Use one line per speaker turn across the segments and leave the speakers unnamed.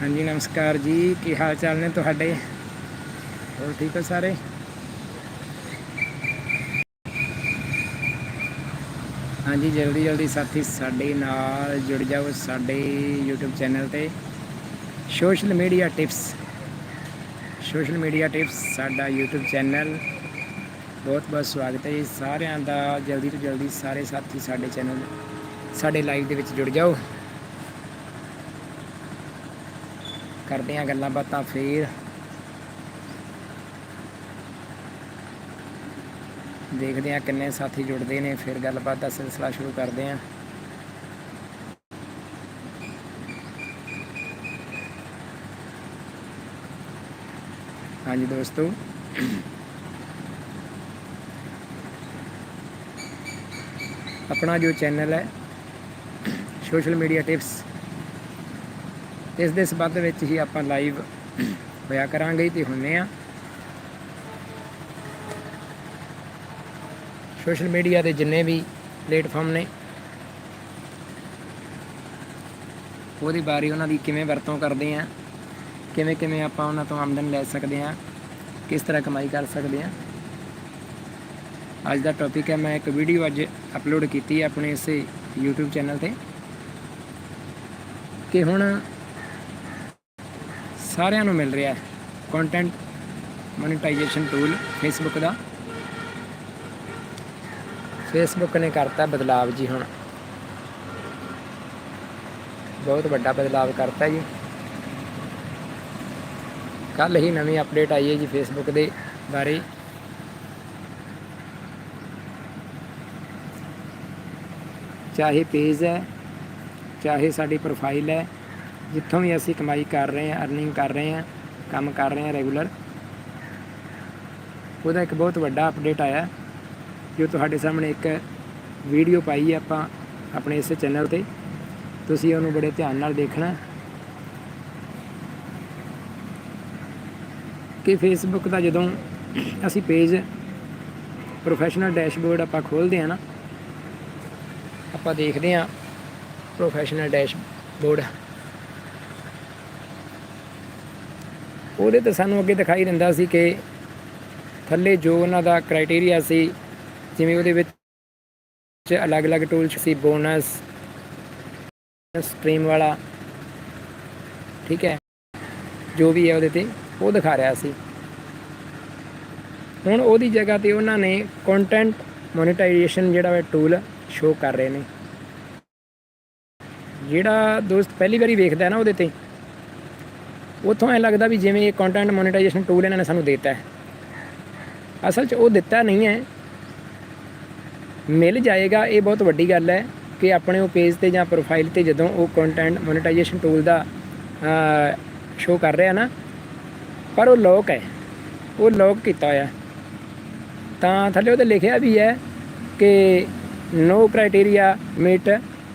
ਹਾਂਜੀ, ਨਮਸਕਾਰ ਜੀ। ਕੀ ਹਾਲ ਚਾਲ ਨੇ ਤੁਹਾਡੇ? ਹੋਰ ਠੀਕ ਹੋ ਸਾਰੇ? ਹਾਂਜੀ, ਜਲਦੀ ਜਲਦੀ ਸਾਥੀ ਸਾਡੇ ਨਾਲ ਜੁੜ ਜਾਓ ਸਾਡੇ YouTube ਚੈਨਲ ਤੇ। Social media tips. Social media tips ਸਾਡਾ YouTube ਚੈਨਲ। ਬਹੁਤ ਬਹੁਤ ਸਵਾਗਤ ਹੈ ਜੀ ਸਾਰਿਆਂ ਦਾ। ਜਲਦੀ ਤੋਂ ਜਲਦੀ ਸਾਰੇ ਸਾਥੀ ਸਾਡੇ ਚੈਨਲ, ਸਾਡੇ ਲਾਈਵ ਦੇ ਵਿੱਚ ਜੁੜ ਜਾਓ। ਕਰਦੇ ਹਾਂ ਗੱਲਾਂ ਬਾਤਾਂ ਫੇਰ। ਦੇਖਦੇ ਹਾਂ ਕਿੰਨੇ ਸਾਥੀ ਜੁੜਦੇ ਨੇ, ਫਿਰ ਗੱਲਬਾਤ ਦਾ ਸਿਲਸਿਲਾ ਸ਼ੁਰੂ ਕਰਦੇ ਹਾਂ। ਹਾਂਜੀ ਦੋਸਤੋ। ਆਪਣਾ ਜੋ ਚੈਨਲ ਹੈ, ਸੋਸ਼ਲ ਮੀਡੀਆ ਟਿਪਸ ਇਸ ਦੇ ਸੰਬੰਧ ਵਿੱਚ ਹੀ ਆਪਾਂ ਲਾਈਵ ਹੋਇਆ ਕਰਾਂਗੇ ਤੇ ਹੁੰਨੇ ਆ। ਸੋਸ਼ਲ ਮੀਡੀਆ ਦੇ ਜਿੰਨੇ ਵੀ ਪਲੇਟਫਾਰਮ ਨੇ, ਉਹਦੀ ਬਾਰੇ ਉਹਨਾਂ ਦੀ ਕਿਵੇਂ ਵਰਤੋਂ ਕਰਦੇ ਆ, ਕਿਵੇਂ ਕਿਵੇਂ ਆਪਾਂ ਉਹਨਾਂ ਤੋਂ ਆਮਦਨ ਲੈ ਸਕਦੇ ਆ, ਕਿਸ ਤਰ੍ਹਾਂ ਕਮਾਈ ਕਰ ਸਕਦੇ ਆ। ਅੱਜ ਦਾ ਟੌਪਿਕ ਹੈ, ਮੈਂ ਇੱਕ ਵੀਡੀਓ ਅੱਜ ਅਪਲੋਡ ਕੀਤੀ ਹੈ ਆਪਣੇ ਇਸੇ YouTube ਚੈਨਲ ਤੇ, ਕਿ ਹੁਣ ਸਾਰਿਆਂ ਨੂੰ ਮਿਲ ਰਿਹਾ ਹੈ। ਕੰਟੈਂਟ ਮੋਨੇਟਾਈਜੇਸ਼ਨ ਟੂਲ ਫੇਸਬੁੱਕ ਦਾ। ਫੇਸਬੁੱਕ ਨੇ ਕਰਤਾ ਬਦਲਾਵ ਜੀ ਹੁਣ। ਬਹੁਤ ਵੱਡਾ ਬਦਲਾਵ ਕਰਤਾ ਜੀ। ਕੱਲ ਹੀ ਨਵੀਂ ਅਪਡੇਟ ਆਈ ਹੈ ਜੀ ਫੇਸਬੁੱਕ ਦੇ ਬਾਰੇ। ਚਾਹੇ ਪੇਜ ਹੈ, ਚਾਹੇ ਸਾਡੀ ਪ੍ਰੋਫਾਈਲ ਹੈ ਜਿੱਥੋਂ ਵੀ ਅਸੀਂ ਕਮਾਈ ਕਰ ਰਹੇ ਹਾਂ ਅਰਨਿੰਗ ਕਰ ਰਹੇ ਹਾਂ, ਕੰਮ ਕਰ ਰਹੇ ਹਾਂ ਰੈਗੂਲਰ ਉਹਦਾ ਇੱਕ ਬਹੁਤ ਵੱਡਾ ਅਪਡੇਟ ਆਇਆ, ਜੋ ਤੁਹਾਡੇ ਸਾਹਮਣੇ ਇੱਕ ਵੀਡੀਓ ਪਾਈ ਹੈ ਆਪਾਂ ਆਪਣੇ ਇਸ ਚੈਨਲ ਤੇ। ਤੁਸੀਂ ਉਹਨੂੰ ਬੜੇ ਧਿਆਨ ਨਾਲ ਦੇਖਣਾ। ਕਿ ਫੇਸਬੁੱਕ ਦਾ ਜਦੋਂ ਅਸੀਂ ਪੇਜ ਪ੍ਰੋਫੈਸ਼ਨਲ ਡੈਸ਼ਬੋਰਡ ਆਪਾਂ ਖੋਲਦੇ ਹਾਂ ਨਾ, ਆਪਾਂ ਦੇਖਦੇ ਹਾਂ ਪ੍ਰੋਫੈਸ਼ਨਲ ਡੈਸ਼ਬੋਰਡ ਉਹਦੇ ਤੇ ਸਾਨੂੰ ਅੱਗੇ ਦਿਖਾਈ ਦਿੰਦਾ ਸੀ ਕਿ ਥੱਲੇ ਜੋ ਉਹਨਾਂ ਦਾ ਕ੍ਰਾਈਟੇਰੀਆ ਸੀ, ਜਿਵੇਂ ਉਹਦੇ ਵਿੱਚ ਅਲੱਗ-ਅਲੱਗ ਟੂਲਸ ਸੀ ਬੋਨਸ ਸਟ੍ਰੀਮ ਵਾਲਾ, ਠੀਕ ਹੈ, ਜੋ ਵੀ ਹੈ ਉਹਦੇ ਤੇ ਉਹ ਦਿਖਾ ਰਿਹਾ ਸੀ। ਹੁਣ ਉਹਦੀ ਜਗ੍ਹਾ ਤੇ ਉਹਨਾਂ ਨੇ ਕੰਟੈਂਟ ਮੋਨੇਟਾਈਜੇਸ਼ਨ ਜਿਹੜਾ ਹੈ ਟੂਲ ਸ਼ੋ ਕਰ ਰਹੇ ਨੇ। ਜਿਹੜਾ ਦੋਸਤ ਪਹਿਲੀ ਵਾਰੀ ਵੇਖਦਾ ਹੈ ਨਾ ਉਹਦੇ ਤੇ ਉੱਥੋਂ ਐ ਲੱਗਦਾ ਵੀ ਜਿਵੇਂ ਇਹ ਕੰਟੈਂਟ ਮੋਨੇਟਾਈਜੇਸ਼ਨ ਟੂਲ ਇਹਨਾਂ ਨੇ ਸਾਨੂੰ ਦਿੱਤਾ ਹੈ। ਅਸਲ 'ਚ ਉਹ ਦਿੱਤਾ ਨਹੀਂ ਹੈ। ਮਿਲ ਜਾਏਗਾ, ਇਹ ਬਹੁਤ ਵੱਡੀ ਗੱਲ ਹੈ ਕਿ ਆਪਣੇ ਉਹ ਪੇਜ ਤੇ ਜਾਂ ਪ੍ਰੋਫਾਈਲ ਤੇ ਜਦੋਂ ਉਹ ਕੰਟੈਂਟ ਮੋਨੇਟਾਈਜੇਸ਼ਨ ਟੂਲ ਦਾ ਸ਼ੋ ਕਰ ਰਿਹਾ ਨਾ, ਪਰ ਉਹ ਲੋਕ ਹੈ। ਉਹ ਲੋਕ ਕੀਤਾ ਹੋਇਆ। ਤਾਂ ਥੱਲੇ ਉਹਦੇ ਲਿਖਿਆ ਵੀ ਹੈ ਕਿ ਨੋ ਕ੍ਰਾਈਟੇਰੀਆ ਮੀਟ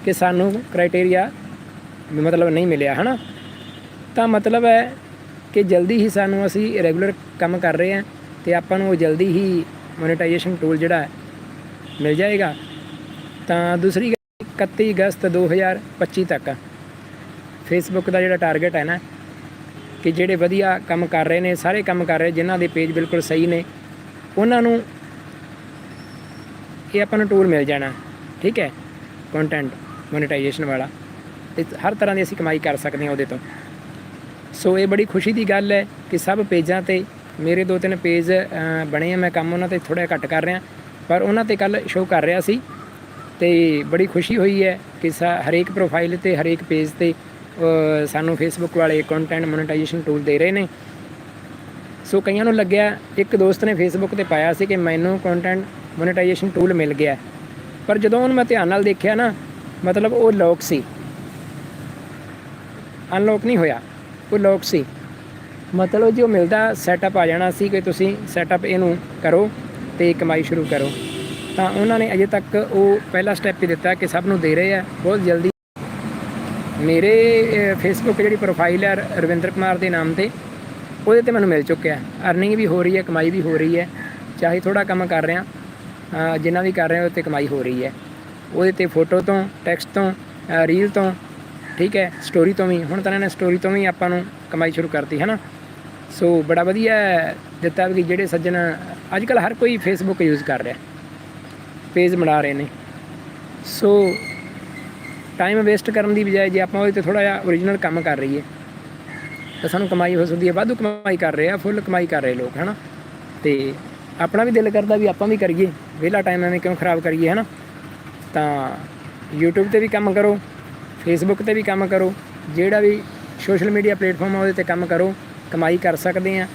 ਕਿ ਸਾਨੂੰ ਕ੍ਰਾਈਟੇਰੀਆ ਮਤਲਬ ਨਹੀਂ ਮਿਲਿਆ, ਹਨਾ? ਤਾਂ ਮਤਲਬ ਹੈ ਕਿ ਜਲਦੀ ਹੀ ਸਾਨੂੰ ਅਸੀਂ ਰੈਗੂਲਰ ਕੰਮ ਕਰ ਰਹੇ ਹਾਂ ਤੇ ਆਪਾਂ ਨੂੰ ਉਹ ਜਲਦੀ ਹੀ ਮੋਨੇਟਾਈਜੇਸ਼ਨ ਟੂਲ ਜਿਹੜਾ ਮਿਲ ਜਾਏਗਾ। ਤਾਂ ਦੂਸਰੀ ਗੱਲ 31 ਅਗਸਤ 2025 ਤੱਕ ਫੇਸਬੁੱਕ ਦਾ ਜਿਹੜਾ ਟਾਰਗੇਟ ਹੈ ਨਾ, ਕਿ ਜਿਹੜੇ ਵਧੀਆ ਕੰਮ ਕਰ ਰਹੇ ਨੇ, ਸਾਰੇ ਕੰਮ ਕਰ ਰਹੇ, ਜਿਨ੍ਹਾਂ ਦੇ ਪੇਜ ਬਿਲਕੁਲ ਸਹੀ ਨੇ, ਉਹਨਾਂ ਨੂੰ ਇਹ ਆਪਾਂ ਨੂੰ ਟੂਲ ਮਿਲ ਜਾਣਾ, ਠੀਕ ਹੈ ਕੰਟੈਂਟ ਮੋਨੇਟਾਈਜੇਸ਼ਨ ਵਾਲਾ। ਤੇ ਹਰ ਤਰ੍ਹਾਂ ਦੀ ਅਸੀਂ ਕਮਾਈ ਕਰ ਸਕਦੇ ਹਾਂ ਉਹਦੇ ਤੋਂ। ਸੋ ਇਹ ਬੜੀ ਖੁਸ਼ੀ ਦੀ ਗੱਲ ਹੈ ਕਿ ਸਭ ਪੇਜਾਂ ਤੇ ਮੇਰੇ ਦੋ ਤਿੰਨ ਪੇਜ ਬਣੇ ਆ। ਮੈਂ ਕੰਮ ਉਹਨਾਂ ਤੇ ਥੋੜਾ ਘੱਟ ਕਰ ਰਿਹਾ। ਪਰ ਉਹਨਾਂ ਤੇ ਕੱਲ ਸ਼ੋਅ ਕਰ ਰਿਹਾ ਸੀ ਤੇ ਬੜੀ ਖੁਸ਼ੀ ਹੋਈ ਹੈ ਕਿ ਹਰੇਕ ਪ੍ਰੋਫਾਈਲ ਤੇ, ਹਰੇਕ ਪੇਜ ਤੇ ਸਾਨੂੰ ਫੇਸਬੁੱਕ ਵਾਲੇ ਕੰਟੈਂਟ ਮੋਨੇਟਾਈਜੇਸ਼ਨ ਟੂਲ ਦੇ ਰਹੇ ਨੇ। ਸੋ ਕਈਆਂ ਨੂੰ ਲੱਗਿਆ, ਇੱਕ ਦੋਸਤ ਨੇ ਫੇਸਬੁੱਕ ਤੇ ਪਾਇਆ ਸੀ ਕਿ ਮੈਨੂੰ ਕੰਟੈਂਟ ਮੋਨੇਟਾਈਜੇਸ਼ਨ ਟੂਲ ਮਿਲ ਗਿਆ। ਪਰ ਜਦੋਂ ਉਹਨੂੰ ਮੈਂ ਧਿਆਨ ਨਾਲ ਦੇਖਿਆ ਨਾ, ਮਤਲਬ ਉਹ ਲੌਕ ਸੀ। ਅਨਲੌਕ ਨਹੀਂ ਹੋਇਆ। ਉਹ ਲੋਕ ਸੀ। ਮਤਲਬ ਜੋ ਮਿਲਦਾ ਸੈਟਅਪ ਆ ਜਾਣਾ ਸੀ ਕਿ ਤੁਸੀਂ ਸੈਟਅਪ ਇਹਨੂੰ ਕਰੋ ਤੇ ਕਮਾਈ ਸ਼ੁਰੂ ਕਰੋ। ਤਾਂ ਉਹਨਾਂ ਨੇ ਅਜੇ ਤੱਕ ਉਹ ਪਹਿਲਾ ਸਟੈਪ ਹੀ ਦਿੱਤਾ ਕਿ ਸਭ ਨੂੰ ਦੇ ਰਹੇ ਆ, ਬਹੁਤ ਜਲਦੀ। ਮੇਰੇ ਫੇਸਬੁੱਕ ਜਿਹੜੀ ਪ੍ਰੋਫਾਈਲ ਹੈ ਰਵਿੰਦਰ ਕੁਮਾਰ ਦੇ ਨਾਮ ਤੇ, ਉਹਦੇ ਤੇ ਮੈਨੂੰ ਮਿਲ ਚੁੱਕਿਆ। ਅਰਨਿੰਗ ਵੀ ਹੋ ਰਹੀ ਹੈ, ਕਮਾਈ ਵੀ ਹੋ ਰਹੀ ਹੈ। ਚਾਹੇ ਥੋੜਾ ਕੰਮ ਕਰ ਰਿਹਾ ਜਿੰਨਾ ਵੀ ਕਰ ਰਿਹਾ ਹੋ ਤੇ ਕਮਾਈ ਹੋ ਰਹੀ ਹੈ। ਉਹਦੇ ਤੇ ਫੋਟੋ ਤੋਂ ਟੈਕਸਟ ਤੋਂ ਰੀਲ ਤੋਂ ਠੀਕ ਹੈ ਸਟੋਰੀ ਤੋਂ ਵੀ, ਹੁਣ ਤਾਂ ਇਹਨਾਂ ਨੇ ਸਟੋਰੀ ਤੋਂ ਵੀ ਆਪਾਂ ਨੂੰ ਕਮਾਈ ਸ਼ੁਰੂ ਕਰਤੀ, ਹੈ ਨਾ? ਸੋ ਬੜਾ ਵਧੀਆ ਦਿੱਤਾ ਵੀ ਜਿਹੜੇ ਸੱਜਣ ਅੱਜ ਕੱਲ ਹਰ ਕੋਈ ਫੇਸਬੁੱਕ ਯੂਜ਼ ਕਰ ਰਿਹਾ ਪੇਜ ਬਣਾ ਰਹੇ ਨੇ। ਸੋ ਟਾਈਮ ਵੇਸਟ ਕਰਨ ਦੀ ਬਜਾਏ ਜੇ ਆਪਾਂ ਉਹਦੇ ਤੇ ਥੋੜਾ ਜਿਹਾ ਓਰੀਜਨਲ ਕੰਮ ਕਰ ਰਹੀਏ, ਤਾਂ ਸਾਨੂੰ ਕਮਾਈ ਹੋ ਸਕਦੀ ਹੈ, ਵਾਧੂ ਕਮਾਈ ਕਰ ਰਹੇ ਆ ਫੁੱਲ ਕਮਾਈ ਕਰ ਰਹੇ ਲੋਕ ਹਨਾ ਤੇ ਆਪਣਾ ਵੀ ਦਿਲ ਕਰਦਾ ਵੀ ਆਪਾਂ ਵੀ ਕਰੀਏ, ਵਿਹਲਾ ਟਾਈਮ ਐਵੇਂ ਕਿਉਂ ਖਰਾਬ ਕਰੀਏ ਹਨਾ ਤਾਂ YouTube ਤੇ ਵੀ ਕੰਮ ਕਰੋ ਫੇਸਬੁੱਕ ਤੇ ਵੀ ਕੰਮ ਕਰੋ, ਜਿਹੜਾ ਵੀ ਸੋਸ਼ਲ ਮੀਡੀਆ ਪਲੇਟਫਾਰਮ ਆ ਉਹਦੇ ਤੇ ਕੰਮ ਕਰੋ, ਕਮਾਈ ਕਰ ਸਕਦੇ ਆ।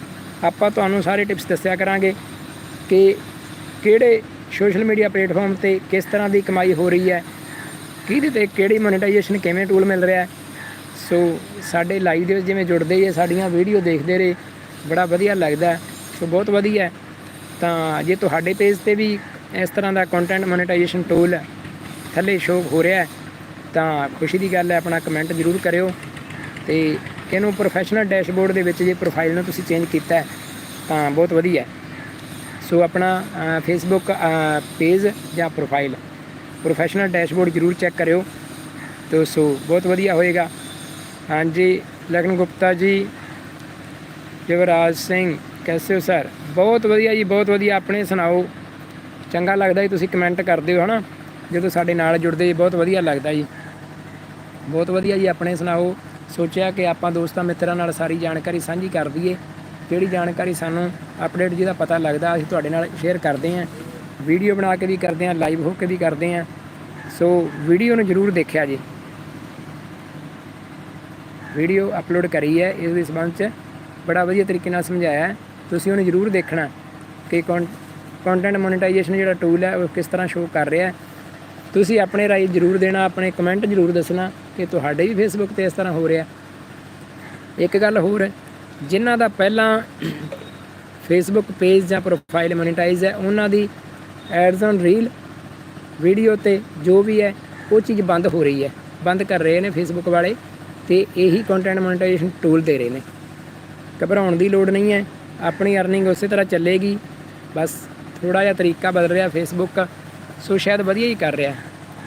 ਆਪਾਂ ਤੁਹਾਨੂੰ ਸਾਰੇ ਟਿਪਸ ਦੱਸਿਆ ਕਰਾਂਗੇ ਕਿ ਕਿਹੜੇ ਸੋਸ਼ਲ ਮੀਡੀਆ ਪਲੇਟਫਾਰਮ ਤੇ ਕਿਸ ਤਰ੍ਹਾਂ ਦੀ ਕਮਾਈ ਹੋ ਰਹੀ ਹੈ, ਕਿਹਦੇ ਤੇ ਕਿਹੜੀ ਮੋਨੇਟਾਈਜੇਸ਼ਨ ਕਿਵੇਂ ਟੂਲ ਮਿਲ ਰਿਹਾ ਹੈ। ਸੋ ਸਾਡੇ ਲਾਈਵ ਦੇ ਵਿੱਚ ਜਿਵੇਂ ਜੁੜਦੇ ਹੀ ਸਾਡੀਆਂ ਵੀਡੀਓ ਦੇਖਦੇ ਰਹੇ, ਬੜਾ ਵਧੀਆ ਲੱਗਦਾ ਸੋ ਬਹੁਤ ਵਧੀਆ ਤਾਂ ਜੇ ਤੁਹਾਡੇ ਪੇਜ ਤੇ ਵੀ ਇਸ ਤਰ੍ਹਾਂ ਦਾ ਕੰਟੈਂਟ ਮੋਨੇਟਾਈਜੇਸ਼ਨ ਟੂਲ ਥੱਲੇ ਸ਼ੋਅ ਹੋ ਰਿਹਾ ਹੈ ਤਾਂ ਖੁਸ਼ੀ ਦੀ ਗੱਲ ਹੈ, ਆਪਣਾ ਕਮੈਂਟ ਜ਼ਰੂਰ ਕਰਿਓ ਤੇ ਇਹਨੂੰ ਪ੍ਰੋਫੈਸ਼ਨਲ ਡੈਸ਼ਬੋਰਡ ਦੇ ਵਿੱਚ ਜੇ ਪ੍ਰੋਫਾਈਲ ਨੂੰ ਤੁਸੀਂ ਚੇਂਜ ਕੀਤਾ ਤਾਂ ਬਹੁਤ ਵਧੀਆ ਸੋ ਆਪਣਾ ਫੇਸਬੁੱਕ ਪੇਜ ਜਾਂ ਪ੍ਰੋਫਾਈਲ ਪ੍ਰੋਫੈਸ਼ਨਲ ਡੈਸ਼ਬੋਰਡ ਜ਼ਰੂਰ ਚੈੱਕ ਕਰਿਓ। ਤੋ ਸੋ ਬਹੁਤ ਵਧੀਆ ਹੋਏਗਾ। ਹਾਂਜੀ, ਲਖਨ ਗੁਪਤਾ ਜੀ, ਯੁਵਰਾਜ ਸਿੰਘ, ਕੈਸੇ ਹੋ ਸਰ ਬਹੁਤ ਵਧੀਆ ਜੀ, ਬਹੁਤ ਵਧੀਆ, ਆਪਣੇ ਸੁਣਾਓ। ਚੰਗਾ ਲੱਗਦਾ ਜੀ, ਤੁਸੀਂ ਕਮੈਂਟ ਕਰਦੇ ਹੋ, ਹਨਾ? ਜਦੋਂ ਸਾਡੇ ਨਾਲ ਜੁੜਦੇ ਜੀ, ਬਹੁਤ ਵਧੀਆ ਲੱਗਦਾ ਜੀ। ਬਹੁਤ ਵਧੀਆ ਜੀ, ਆਪਣੇ ਸੁਣਾਓ। ਸੋਚਿਆ ਕਿ ਆਪਾਂ ਦੋਸਤਾਂ ਮਿੱਤਰਾਂ ਨਾਲ ਸਾਰੀ ਜਾਣਕਾਰੀ ਸਾਂਝੀ ਕਰ ਦਈਏ। ਜਿਹੜੀ ਜਾਣਕਾਰੀ ਸਾਨੂੰ ਅਪਡੇਟ ਜਿਹਦਾ ਪਤਾ ਲੱਗਦਾ, ਅਸੀਂ ਤੁਹਾਡੇ ਨਾਲ ਸ਼ੇਅਰ ਕਰਦੇ ਹਾਂ। ਵੀਡੀਓ ਬਣਾ ਕੇ ਵੀ ਕਰਦੇ ਹਾਂ ਲਾਈਵ ਹੋ ਕੇ ਵੀ ਕਰਦੇ ਹਾਂ। ਸੋ ਵੀਡੀਓ ਨੂੰ ਜ਼ਰੂਰ ਦੇਖਿਆ ਜੀ। ਵੀਡੀਓ ਅਪਲੋਡ ਕਰੀ ਹੈ, ਇਸ ਦੇ ਸੰਬੰਧ ਚ ਬੜਾ ਵਧੀਆ ਤਰੀਕੇ ਨਾਲ ਸਮਝਾਇਆ ਤੁਸੀਂ ਉਹਨੂੰ ਜ਼ਰੂਰ ਦੇਖਣਾ ਕਿ ਕੰਟੈਂਟ ਮੋਨੇਟਾਈਜੇਸ਼ਨ ਜਿਹੜਾ ਟੂਲ ਹੈ, ਉਹ ਕਿਸ ਤਰ੍ਹਾਂ ਸ਼ੋਅ ਕਰ ਰਿਹਾ ਹੈ। ਤੁਸੀਂ ਆਪਣੇ ਰਾਏ ਜ਼ਰੂਰ ਦੇਣਾ ਆਪਣੇ ਕਮੈਂਟ ਜ਼ਰੂਰ ਦੱਸਣਾ ਕਿ ਤੁਹਾਡੇ ਵੀ ਫੇਸਬੁੱਕ ਤੇ ਇਸ ਤਰ੍ਹਾਂ ਹੋ ਰਿਹਾ। ਇੱਕ ਗੱਲ ਹੋਰ ਹੈ, ਜਿਨ੍ਹਾਂ ਦਾ ਪਹਿਲਾਂ ਫੇਸਬੁੱਕ ਪੇਜ ਜਾਂ ਪ੍ਰੋਫਾਈਲ ਮੋਨੇਟਾਈਜ਼ ਹੈ ਉਹਨਾਂ ਦੀ ਐਡਸ ਔਨ ਰੀਲ ਵੀਡੀਓ ਤੇ ਜੋ ਵੀ ਹੈ ਉਹ ਚੀਜ਼ ਬੰਦ ਹੋ ਰਹੀ ਹੈ। ਬੰਦ ਕਰ ਰਹੇ ਨੇ ਫੇਸਬੁੱਕ ਵਾਲੇ ਤੇ ਇਹੀ ਕੰਟੈਂਟ ਮੋਨੇਟਾਈਜੇਸ਼ਨ ਟੂਲ ਦੇ ਰਹੇ ਨੇ। ਘਬਰਾਉਣ ਦੀ ਲੋੜ ਨਹੀਂ ਹੈ ਆਪਣੀ ਅਰਨਿੰਗ ਉਸੇ ਤਰ੍ਹਾਂ ਚੱਲੇਗੀ। ਬਸ ਥੋੜਾ ਜਿਹਾ ਤਰੀਕਾ ਬਦਲ ਰਿਹਾ ਫੇਸਬੁੱਕ ਸੋ ਸ਼ਾਇਦ ਵਧੀਆ ਹੀ ਕਰ ਰਿਹਾ।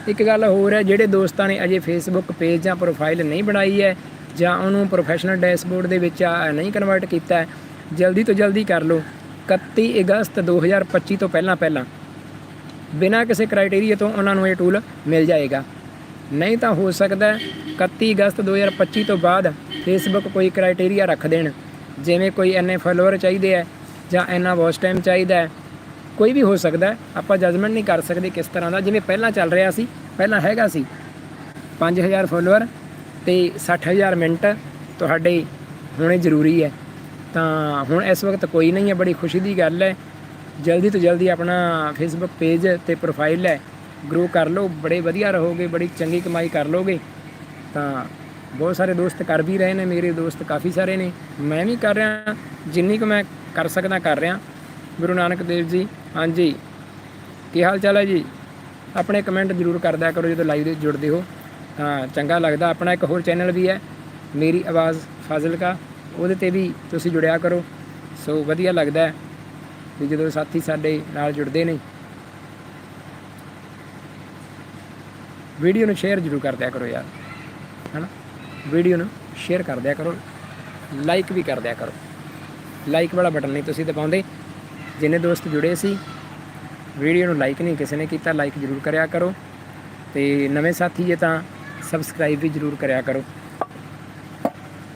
ਇੱਕ ਗੱਲ ਹੋਰ ਹੈ, ਜਿਹੜੇ ਦੋਸਤਾਂ ਨੇ ਅਜੇ ਫੇਸਬੁੱਕ ਪੇਜ ਜਾਂ ਪ੍ਰੋਫਾਈਲ ਨਹੀਂ ਬਣਾਈ ਹੈ ਜਾਂ ਉਹਨੂੰ ਪ੍ਰੋਫੈਸ਼ਨਲ ਡੈਸ਼ਬੋਰਡ ਦੇ ਵਿੱਚ ਆ ਨਹੀਂ ਕਨਵਰਟ ਕੀਤਾ ਹੈ, ਜਲਦੀ ਤੋਂ ਜਲਦੀ ਕਰ ਲਓ। 31 ਅਗਸਤ 2025 ਤੋਂ ਪਹਿਲਾਂ ਪਹਿਲਾਂ। ਬਿਨਾਂ ਕਿਸੇ ਕ੍ਰਾਈਟੇਰੀਆ ਤੋਂ ਉਹਨਾਂ ਨੂੰ ਇਹ ਟੂਲ ਮਿਲ ਜਾਏਗਾ। ਨਹੀਂ ਤਾਂ ਹੋ ਸਕਦਾ ਹੈ 31 ਅਗਸਤ 2025 ਤੋਂ ਬਾਅਦ ਫੇਸਬੁੱਕ ਕੋਈ ਕ੍ਰਾਈਟੇਰੀਆ ਰੱਖ ਦੇਣ। ਜਿਵੇਂ ਕੋਈ ਐਨੇ ਫਾਲੋਅਰ ਚਾਹੀਦੇ ਹੈ ਜਾਂ ਐਨਾ ਵਾਚ ਟਾਈਮ ਚਾਹੀਦਾ ਹੈ। ਕੋਈ ਵੀ ਹੋ ਸਕਦਾ ਆਪਾਂ ਜਜਮੈਂਟ ਨਹੀਂ ਕਰ ਸਕਦੇ ਕਿਸ ਤਰ੍ਹਾਂ ਦਾ। ਜਿਵੇਂ ਪਹਿਲਾਂ ਚੱਲ ਰਿਹਾ ਸੀ, ਪਹਿਲਾਂ ਹੈਗਾ ਸੀ 5000 ਫਾਲੋਅਰ ਤੇ 60000 ਮਿੰਟ ਤੁਹਾਡੇ ਹੋਣੇ ਜ਼ਰੂਰੀ ਹੈ। ਤਾਂ ਹੁਣ ਇਸ ਵਕਤ ਕੋਈ ਨਹੀਂ ਹੈ, ਬੜੀ ਖੁਸ਼ੀ ਦੀ ਗੱਲ ਹੈ। ਜਲਦੀ ਤੋਂ ਜਲਦੀ ਆਪਣਾ ਫੇਸਬੁੱਕ ਪੇਜ ਤੇ ਪ੍ਰੋਫਾਈਲ ਹੈ ਗਰੋ ਕਰ ਲਓ, ਬੜੇ ਵਧੀਆ ਰਹੋਗੇ, ਬੜੀ ਚੰਗੀ ਕਮਾਈ ਕਰ ਲੋਗੇ ਤਾਂ ਬਹੁਤ ਸਾਰੇ ਦੋਸਤ ਕਰ ਵੀ ਰਹੇ ਨੇ, ਮੇਰੇ ਦੋਸਤ ਕਾਫੀ ਸਾਰੇ ਨੇ। ਮੈਂ ਵੀ ਕਰ ਰਿਹਾ, ਜਿੰਨੀ ਕੁ ਮੈਂ ਕਰ ਸਕਦਾ ਕਰ ਰਿਹਾ। ਗੁਰੂ ਨਾਨਕ ਦੇਵ ਜੀ, ਹਾਂਜੀ। ਕੀ ਹਾਲ ਚਾਲ ਹੈ ਜੀ? ਆਪਣੇ ਕਮੈਂਟ ਜ਼ਰੂਰ ਕਰਦਿਆ ਕਰੋ ਜਦੋਂ ਲਾਈਵ ਦੇ ਜੁੜਦੇ ਹੋ। ਤਾਂ ਚੰਗਾ ਲੱਗਦਾ। ਆਪਣਾ ਇੱਕ ਹੋਰ ਚੈਨਲ ਵੀ ਹੈ, ਮੇਰੀ ਆਵਾਜ਼ ਫਾਜ਼ਿਲਕਾ। ਉਹਦੇ ਤੇ ਵੀ ਤੁਸੀਂ ਜੁੜਿਆ ਕਰੋ। ਸੋ ਵਧੀਆ ਲੱਗਦਾ ਹੈ ਵੀ ਜਦੋਂ ਸਾਥੀ ਸਾਡੇ ਨਾਲ ਜੁੜਦੇ ਨੇ। ਵੀਡੀਓ ਨੂੰ ਸ਼ੇਅਰ ਜ਼ਰੂਰ ਕਰ ਦਿਆ ਕਰੋ ਯਾਰ। ਹਨਾ? ਵੀਡੀਓ ਨੂੰ ਸ਼ੇਅਰ ਕਰ ਦਿਆ ਕਰੋ। ਲਾਈਕ ਵੀ ਕਰ ਦਿਆ ਕਰੋ। ਲਾਈਕ ਵਾਲਾ ਬਟਨ ਨਹੀਂ ਤੁਸੀਂ ਦਬਾਉਂਦੇ। ਜਿੰਨੇ ਦੋਸਤ ਜੁੜੇ ਸੀ, ਵੀਡੀਓ ਨੂੰ ਲਾਈਕ ਨਹੀਂ ਕਿਸੇ ਨੇ ਕੀਤਾ ਲਾਈਕ ਜ਼ਰੂਰ ਕਰਿਆ ਕਰੋ ਤੇ ਨਵੇਂ ਸਾਥੀ ਜੇ ਤਾਂ ਸਬਸਕ੍ਰਾਈਬ ਵੀ ਜ਼ਰੂਰ ਕਰਿਆ ਕਰੋ।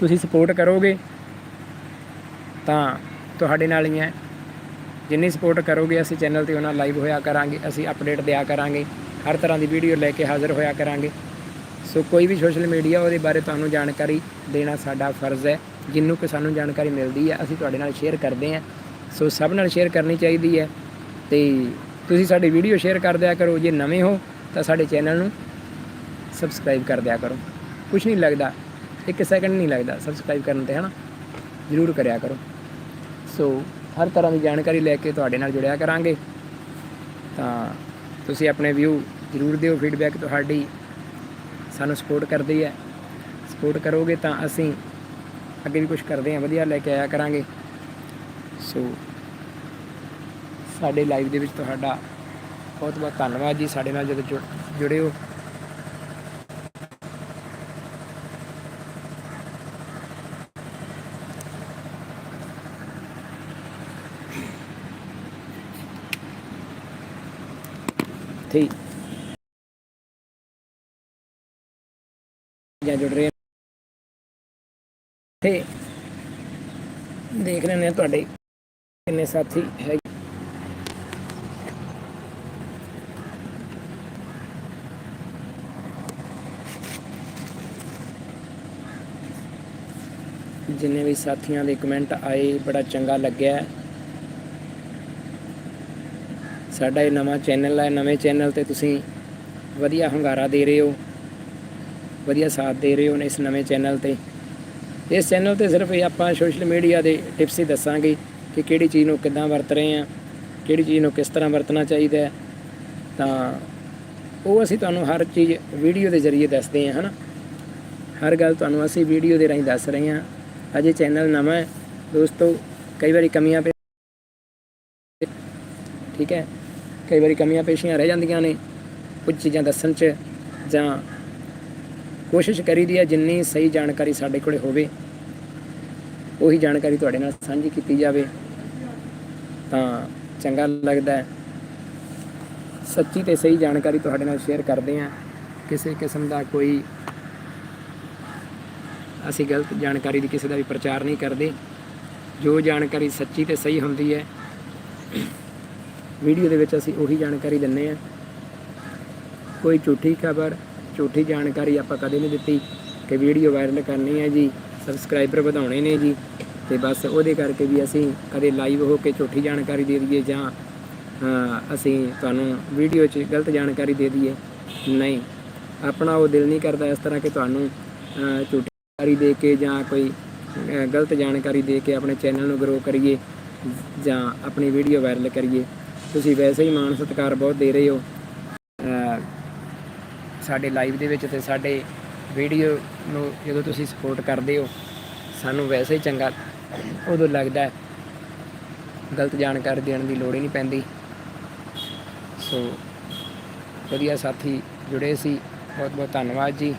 ਤੁਸੀਂ ਸਪੋਰਟ ਕਰੋਗੇ ਤਾਂ ਤੁਹਾਡੇ ਨਾਲ ਹੀ ਹੈ। ਜਿੰਨੀ ਸਪੋਰਟ ਕਰੋਗੇ ਅਸੀਂ ਚੈਨਲ ਤੇ ਉਹਨਾਂ ਲਾਈਵ ਹੋਇਆ ਕਰਾਂਗੇ, ਅਸੀਂ ਅਪਡੇਟ ਦਿਆ ਕਰਾਂਗੇ, ਹਰ ਤਰ੍ਹਾਂ ਦੀ ਵੀਡੀਓ ਲੈ ਕੇ ਹਾਜ਼ਰ ਹੋਇਆ ਕਰਾਂਗੇ। ਸੋ ਕੋਈ ਵੀ ਸੋਸ਼ਲ ਮੀਡੀਆ ਉਹਦੇ ਬਾਰੇ ਤੁਹਾਨੂੰ ਜਾਣਕਾਰੀ ਦੇਣਾ ਸਾਡਾ ਫਰਜ਼ ਹੈ। ਜਿੰਨੂੰ ਕਿ ਸਾਨੂੰ ਜਾਣਕਾਰੀ ਮਿਲਦੀ ਹੈ, ਅਸੀਂ ਤੁਹਾਡੇ ਨਾਲ ਸ਼ੇਅਰ ਕਰਦੇ ਹਾਂ। ਸੋ ਸਭ ਨਾਲ ਸ਼ੇਅਰ ਕਰਨੀ ਚਾਹੀਦੀ ਹੈ ਤੇ ਤੁਸੀਂ ਸਾਡੀ ਵੀਡੀਓ ਸ਼ੇਅਰ ਕਰ ਦਿਆ ਕਰੋ। ਜੇ ਨਵੇਂ ਹੋ, ਤਾਂ ਸਾਡੇ ਚੈਨਲ ਨੂੰ ਸਬਸਕ੍ਰਾਈਬ ਕਰ ਦਿਆ ਕਰੋ। ਕੁਝ ਨਹੀਂ ਲੱਗਦਾ, ਇੱਕ ਸੈਕਿੰਡ ਨਹੀਂ ਲੱਗਦਾ ਸਬਸਕ੍ਰਾਈਬ ਕਰਨ ਤੇ, ਹਨਾ? ਜ਼ਰੂਰ ਕਰਿਆ ਕਰੋ। ਸੋ ਹਰ ਤਰ੍ਹਾਂ ਦੀ ਜਾਣਕਾਰੀ ਲੈ ਕੇ ਤੁਹਾਡੇ ਨਾਲ ਜੁੜਿਆ ਕਰਾਂਗੇ। ਤਾਂ ਤੁਸੀਂ ਆਪਣੇ ਵਿਊ ਜ਼ਰੂਰ ਦਿਓ ਫੀਡਬੈਕ ਤੁਹਾਡੀ। ਸਾਨੂੰ ਸਪੋਰਟ ਕਰਦੀ ਹੈ। ਸਪੋਰਟ ਕਰੋਗੇ ਤਾਂ ਅਸੀਂ ਅੱਗੇ ਵੀ ਕੁਝ ਕਰਦੇ ਹਾਂ, ਵਧੀਆ ਲੈ ਕੇ ਆਇਆ ਕਰਾਂਗੇ। ਸੋ ਸਾਡੇ ਲਾਈਵ ਦੇ ਵਿੱਚ ਤੁਹਾਡਾ ਬਹੁਤ ਬਹੁਤ ਧੰਨਵਾਦ ਜੀ, ਸਾਡੇ ਨਾਲ ਜਦੋਂ ਜੁੜੇ ਹੋ ਠੀਕ। ਜਾਂ ਜੁੜ ਰਹੇ ਤੇ ਦੇਖ ਰਹੇ ਨੇ ਤੁਹਾਡੇ ਕਿੰਨੇ ਸਾਥੀ ਹੈ ਜਿੰਨੇ ਵੀ ਸਾਥੀਆਂ ਦੇ ਕਮੈਂਟ ਆਏ, ਬੜਾ ਚੰਗਾ ਲੱਗਿਆ। ਸਾਡਾ ਇਹ ਨਵਾਂ ਚੈਨਲ ਹੈ ਨਵੇਂ ਚੈਨਲ ਤੇ ਤੁਸੀਂ ਵਧੀਆ ਹੰਗਾਰਾ ਦੇ ਰਹੇ ਹੋ, ਵਧੀਆ ਸਾਥ ਦੇ ਰਹੇ ਹੋ ਇਸ ਨਵੇਂ ਚੈਨਲ ਤੇ। ਇਸ ਚੈਨਲ ਤੇ ਸਿਰਫ ਇਹ ਆਪਾਂ ਸੋਸ਼ਲ ਮੀਡੀਆ ਦੇ ਟਿਪਸ ਹੀ ਦੱਸਾਂਗੇ ਕਿ ਕਿਹੜੀ ਚੀਜ਼ ਨੂੰ ਕਿੱਦਾਂ ਵਰਤ ਰਹੇ ਆ ਕਿਹੜੀ ਚੀਜ਼ ਨੂੰ ਕਿਸ ਤਰ੍ਹਾਂ ਵਰਤਣਾ ਚਾਹੀਦਾ ਹੈ। ਤਾਂ ਉਹ ਅਸੀਂ ਤੁਹਾਨੂੰ ਹਰ ਚੀਜ਼ ਵੀਡੀਓ ਦੇ ਜ਼ਰੀਏ ਦੱਸਦੇ ਹਾਂ, ਹਨਾ? ਹਰ ਗੱਲ ਤੁਹਾਨੂੰ ਅਸੀਂ ਵੀਡੀਓ ਦੇ ਰਾਹੀਂ ਦੱਸ ਰਹੇ ਹਾਂ। ਅਜੇ ਚੈਨਲ ਨਵਾਂ ਹੈ, ਦੋਸਤੋ, ਕਈ ਵਾਰੀ ਕਮੀਆਂ ਪੇ ਠੀਕ ਹੈ, ਕਈ ਵਾਰੀ ਕਮੀਆਂ ਪੇਸ਼ੀਆਂ ਰਹਿ ਜਾਂਦੀਆਂ ਨੇ, ਕੁਝ ਚੀਜ਼ਾਂ ਦੱਸਣ 'ਚ ਜਾਂ ਕੋਸ਼ਿਸ਼ ਕਰੀਦੀ ਹੈ, ਜਿੰਨੀ ਸਹੀ ਜਾਣਕਾਰੀ ਸਾਡੇ ਕੋਲੇ ਹੋਵੇ, ਉਹੀ ਜਾਣਕਾਰੀ ਤੁਹਾਡੇ ਨਾਲ ਸਾਂਝੀ ਕੀਤੀ ਜਾਵੇ, ਤਾਂ ਚੰਗਾ ਲੱਗਦਾ ਸੱਚੀ ਤੇ ਸਹੀ ਜਾਣਕਾਰੀ ਤੁਹਾਡੇ ਨਾਲ ਸ਼ੇਅਰ ਕਰਦੇ ਹਾਂ। ਕਿਸੇ ਕਿਸਮ ਦਾ ਕੋਈ ਅਸੀਂ ਗਲਤ ਜਾਣਕਾਰੀ ਦੀ ਕਿਸੇ ਦਾ ਵੀ ਪ੍ਰਚਾਰ ਨਹੀਂ ਕਰਦੇ। ਜੋ ਜਾਣਕਾਰੀ ਸੱਚੀ ਤੇ ਸਹੀ ਹੁੰਦੀ ਹੈ ਵੀਡੀਓ ਦੇ ਵਿੱਚ ਅਸੀਂ ਉਹੀ ਜਾਣਕਾਰੀ ਦਿੰਨੇ ਆ ਕੋਈ ਝੂਠੀ ਖਬਰ ਝੂਠੀ ਜਾਣਕਾਰੀ ਆਪਾਂ ਕਦੇ ਨਹੀਂ ਦਿੱਤੀ ਕਿ ਵੀਡੀਓ ਵਾਇਰਲ ਕਰਨੀ ਹੈ ਜੀ ਸਬਸਕ੍ਰਾਈਬਰ ਵਧਾਉਣੇ ਨੇ ਜੀ ਤੇ ਬਸ ਉਹਦੇ ਕਰਕੇ ਵੀ ਅਸੀਂ ਕਦੇ ਲਾਈਵ ਹੋ ਕੇ ਝੂਠੀ ਜਾਣਕਾਰੀ ਦੇ ਦਈਏ ਜਾਂ ਅਸੀਂ ਤੁਹਾਨੂੰ ਵੀਡੀਓ 'ਚ ਗਲਤ ਜਾਣਕਾਰੀ ਦੇ ਦਈਏ। ਨਹੀਂ ਆਪਣਾ ਉਹ ਦਿਲ ਨਹੀਂ ਕਰਦਾ ਇਸ ਤਰ੍ਹਾਂ ਕਿ ਤੁਹਾਨੂੰ ਅ, ਝੂਠੀ ਜਾਣਕਾਰੀ ਦੇ ਕੇ ਜਾਂ ਕੋਈ ਗਲਤ ਜਾਣਕਾਰੀ ਦੇ ਕੇ ਆਪਣੇ ਚੈਨਲ ਨੂੰ ਗਰੋ ਕਰੀਏ ਜਾਂ ਆਪਣੀ ਵੀਡੀਓ ਵਾਇਰਲ ਕਰੀਏ। ਤੁਸੀਂ ਵੈਸੇ ਹੀ ਮਾਣ ਸਤਿਕਾਰ ਬਹੁਤ ਦੇ ਰਹੇ ਹੋ। ਸਾਡੇ ਲਾਈਵ ਦੇ ਵਿੱਚ ਤੇ ਸਾਡੇ ਵੀਡੀਓ ਨੂੰ ਜਦੋਂ ਤੁਸੀਂ ਸਪੋਰਟ ਕਰਦੇ ਹੋ, ਸਾਨੂੰ ਵੈਸੇ ਹੀ ਚੰਗਾ ਉਦੋਂ ਲੱਗਦਾ ਗਲਤ ਜਾਣਕਾਰੀ ਦੇਣ ਦੀ ਲੋੜ ਹੀ ਨਹੀਂ ਪੈਂਦੀ। ਸੋ ਵਧੀਆ ਸਾਥੀ ਜੁੜੇ ਸੀ। ਬਹੁਤ ਬਹੁਤ ਧੰਨਵਾਦ ਜੀ।